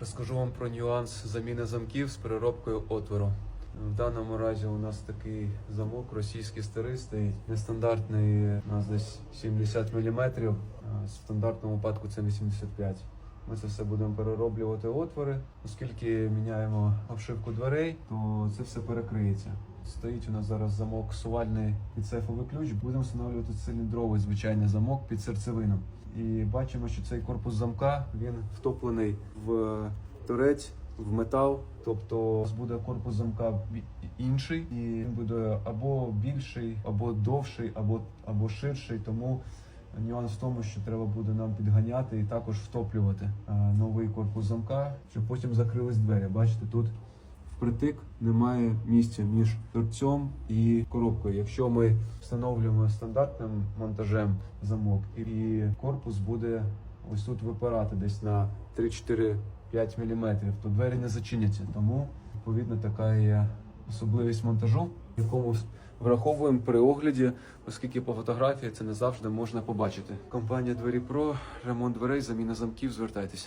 Розкажу вам про нюанс заміни замків з переробкою отвору. В даному разі у нас такий замок російський старий стоїть. Нестандартний у нас десь 70 мм, в стандартному випадку це 85 Ми це все будемо перероблювати отвори. Оскільки міняємо обшивку дверей, то це все перекриється. Стоїть у нас зараз замок сувальний під сейфовий ключ. Будемо встановлювати циліндровий звичайний замок під серцевину. І бачимо, що цей корпус замка він втоплений в торець, в метал. Тобто у нас буде корпус замка інший, і він буде або більший, або довший, або, або ширший. Тому нюанс в тому, що треба буде нам підганяти і також втоплювати е, новий корпус замка, щоб потім закрились двері. Бачите, тут впритик немає місця між торцем і коробкою. Якщо ми встановлюємо стандартним монтажем замок, і корпус буде ось тут випирати десь на 3-4-5 мм, то двері не зачиняться. Тому відповідно така є особливість монтажу, якому враховуємо при огляді, оскільки по фотографії це не завжди можна побачити. Компанія Двері Про, ремонт дверей, заміна замків. Звертайтеся.